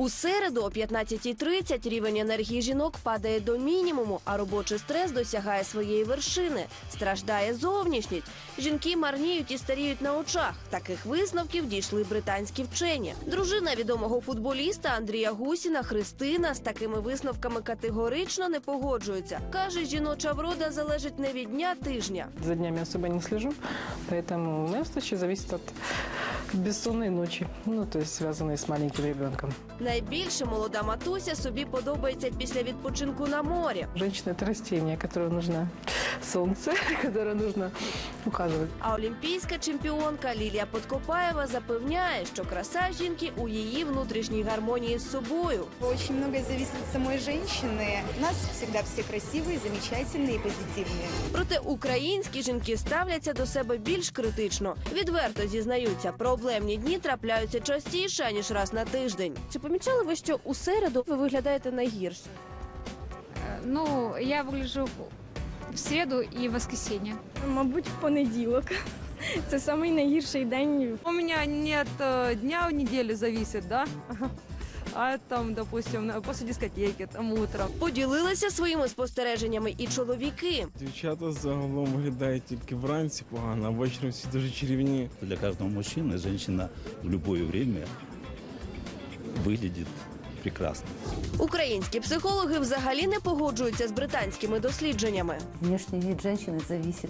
У середу о 15.30 рівень енергії жінок падає до мінімуму, а робочий стрес досягає своєї вершини. Страждає зовнішність. Жінки марніють і старіють на очах. Таких висновків дійшли британські вчені. Дружина відомого футболіста Андрія Гусіна Христина з такими висновками категорично не погоджується. каже, жіноча врода залежить не від дня тижня. За днями особо не слежу, поэтому моя встреча зависит от бессонной ночи, ну, то есть связанной с маленьким ребенком. Найбільше молода матуся собі подобається після відпочинку на морі. Женщина – это растение, которое нужно солнце, которое нужно ухаживать. А олімпійська чемпіонка Лілія Подкопаєва запевняє, що краса жінки у її внутрішній гармонії з собою. Очень многое зависит от самой женщины. У нас всегда все красивые, замечательные и позитивные. Проте українські жінки ставляться до себе більш критично. Відверто зізнаються, проблемні дні трапляються частіше ніж раз на тиждень. Чи помічали ви, що у середу ви виглядаєте найгірше? Э, Ну, я выгляжу в среду и воскресенье. Мабуть, в понеділок. Це самий найгірший день. У меня не от э, дня в неделю зависит, да? А там, допустим, на- после дискотеки, там утром. Поділилися своїми спостереженнями і чоловіки. Дівчата загалом виглядають тільки вранці погано, а ввечері всі дуже чарівні. Для каждого мужчины женщина в любое время выглядит прекрасно. Українські психологи взагалі не погоджуються з британськими дослідженнями. Внешний вид женщины зависит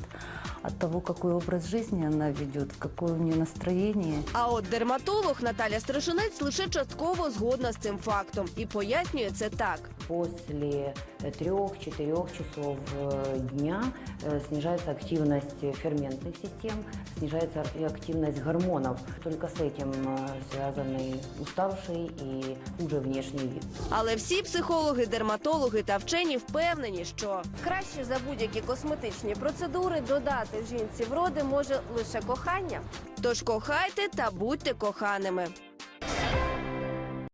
от того, какой образ жизни она ведет, какое у нее настроение. А от дерматолог Наталя Страшинець лише частково згодна з цим фактом і пояснює це так. После трех-четырех часов э, дня э, снижается активность ферментных систем, снижается ар- активность гормонов. Только с этим э, связаны уставший и хуже внешний вид. Але всі психологи, дерматологи та вчені впевнені, що краще за будь-які косметичні процедури додати жінці вроди може лише кохання. Тож кохайте та будьте коханими.